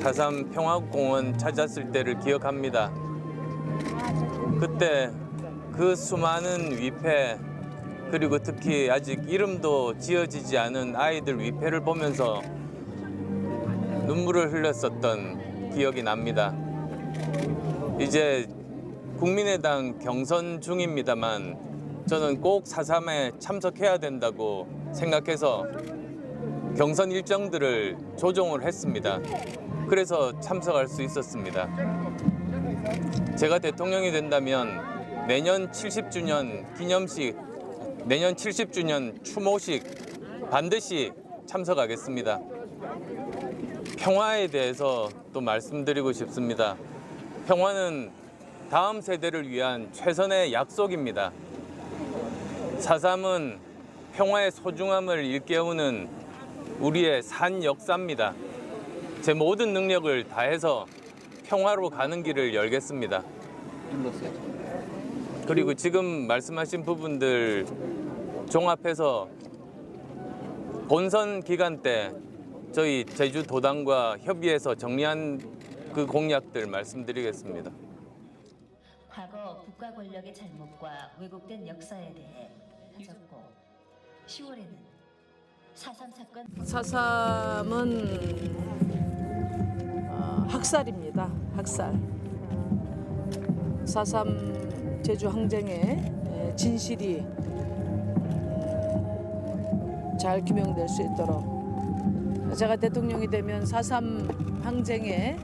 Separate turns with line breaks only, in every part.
4.3 평화공원 찾았을 때를 기억합니다. 그때 그 수많은 위패 그리고 특히 아직 이름도 지어지지 않은 아이들 위패를 보면서 눈물을 흘렸었던 기억이 납니다. 이제 국민의당 경선 중입니다만 저는 꼭 4.3에 참석해야 된다고 생각해서 경선 일정들을 조정을 했습니다. 그래서 참석할 수 있었습니다. 제가 대통령이 된다면 내년 70주년 기념식, 내년 70주년 추모식 반드시 참석하겠습니다. 평화에 대해서 또 말씀드리고 싶습니다. 평화는 다음 세대를 위한 최선의 약속입니다. 4.3은 평화의 소중함을 일깨우는 우리의 산 역사입니다. 제 모든 능력을 다해서 평화로 가는 길을 열겠습니다. 그리고 지금 말씀하신 부분들 종합해서 본선 기간 때 저희 제주 도당과 협의해서 정리한 그 공약들 말씀드리겠습니다.
과거 국가 권력의 잘못과 왜곡된 역사에 대해 다졌고 10월에는 4.3 사건
사삼은 어, 학살입니다. 학살. 사삼 제주 항쟁의 에, 진실이 음, 잘 규명될 수 있도록 제가 대통령이 되면 사삼 항쟁의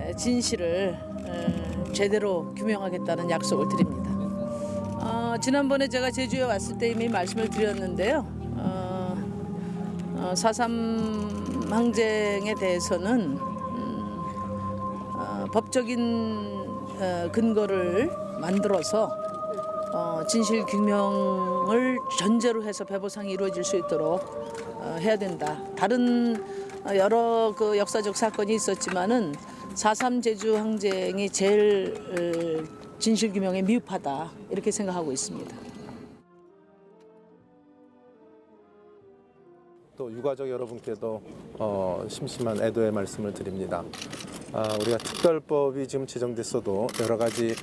에, 진실을 에, 제대로 규명하겠다는 약속을 드립니다. 어, 지난번에 제가 제주에 왔을 때 이미 말씀을 드렸는데요. 어, 어, 4.3 항쟁에 대해서는 음, 어, 법적인 어, 근거를 만들어서 어, 진실 규명을 전제로 해서 배보상이 이루어질 수 있도록 어, 해야 된다. 다른 어, 여러 그 역사적 사건이 있었지만은 4.3 제주 항쟁이 제일 어, 진실 규명에 미흡하다 이렇게 생각하고 있습니다.
또 유가족 여러분께도 어, 심심한 애도의 말씀을 드립니다. 아, 우리가 특별법이 지금 제정됐어도 여러 가지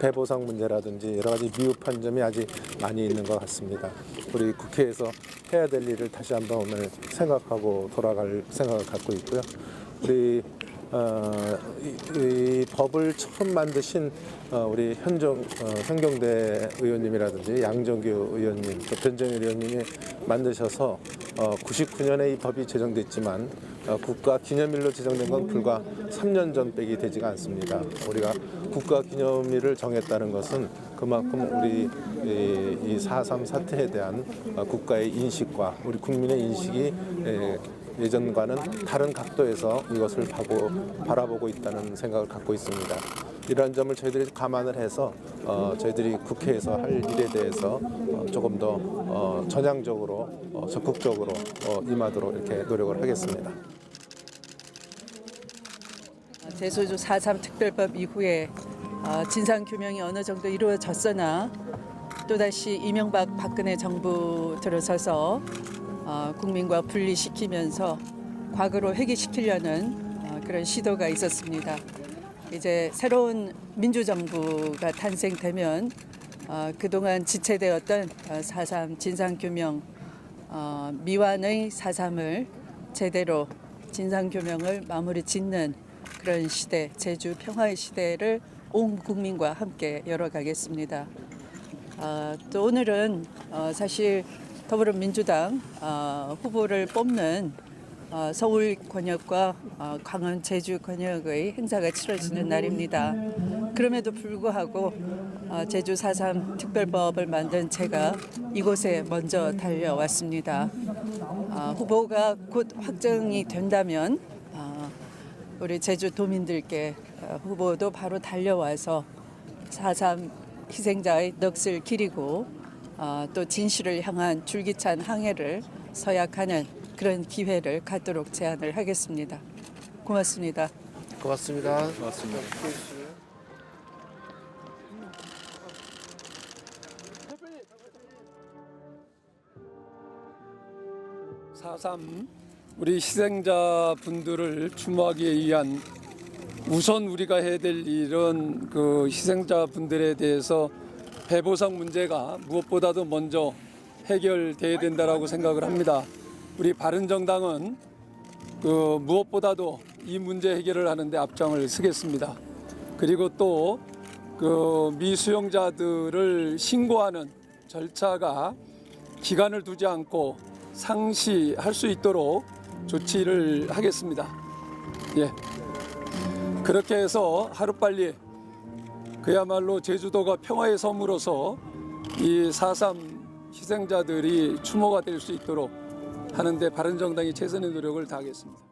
배보상 문제라든지 여러 가지 미흡한 점이 아직 많이 있는 것 같습니다. 우리 국회에서 해야 될 일을 다시 한번 오늘 생각하고 돌아갈 생각을 갖고 있고요. 우리 어, 이, 이 법을 처음 만드신 어, 우리 현정 어, 현경대 의원님이라든지 양정규 의원님, 또 변정일 의원님이 만드셔서 어, 99년에 이 법이 제정됐지만 어, 국가 기념일로 제정된 건 불과 3년 전 빼기 되지가 않습니다. 우리가 국가 기념일을 정했다는 것은 그만큼 우리 이, 이4.3 사태에 대한 어, 국가의 인식과 우리 국민의 인식이 에, 예전과는 다른 각도에서 이것을 바고, 바라보고 있다는 생각을 갖고 있습니다. 이러한 점을 저희들이 감안을 해서 어, 저희들이 국회에서 할 일에 대해서 어, 조금 더 어, 전향적으로 어, 적극적으로 어, 임하도록 이렇게 노력을 하겠습니다.
제소주 4.3 특별법 이후에 어, 진상 규명이 어느 정도 이루어졌으나 또다시 이명박 박근혜 정부 들어서서 어, 국민과 분리시키면서 과거로 회귀시키려는 어, 그런 시도가 있었습니다. 이제 새로운 민주정부가 탄생되면 어, 그동안 지체되었던 어, 4.3 진상규명 어, 미완의 4.3을 제대로 진상규명을 마무리 짓는 그런 시대, 제주 평화의 시대를 온 국민과 함께 열어가겠습니다. 어, 또 오늘은 어, 사실 더불어민주당 어, 후보를 뽑는 어, 서울 권역과 어, 강원 제주 권역의 행사가 치러지는 날입니다. 그럼에도 불구하고 어, 제주 4.3 특별법을 만든 제가 이곳에 먼저 달려왔습니다. 어, 후보가 곧 확정이 된다면 어,
우리 제주 도민들께 어, 후보도 바로 달려와서 4.3 희생자의 넋을 기리고 어, 또 진실을 향한 줄기찬 항해를 서약하는 그런 기회를 갖도록 제안을 하겠습니다. 고맙습니다.
고맙습니다.
맞습니다.
4.3 우리 희생자 분들을 추모하기 위한 우선 우리가 해야 될 일은 그 희생자 분들에 대해서 배보상 문제가 무엇보다도 먼저 해결돼야 된다라고 생각을 합니다. 우리 바른정당은 그 무엇보다도 이 문제 해결을 하는데 앞장을 서겠습니다. 그리고 또 그 미수용자들을 신고하는 절차가 기간을 두지 않고 상시할 수 있도록 조치를 하겠습니다. 예. 그렇게 해서 하루빨리 그야말로 제주도가 평화의 섬으로서 이 4.3 희생자들이 추모가 될 수 있도록 하는데 바른정당이 최선의 노력을 다하겠습니다.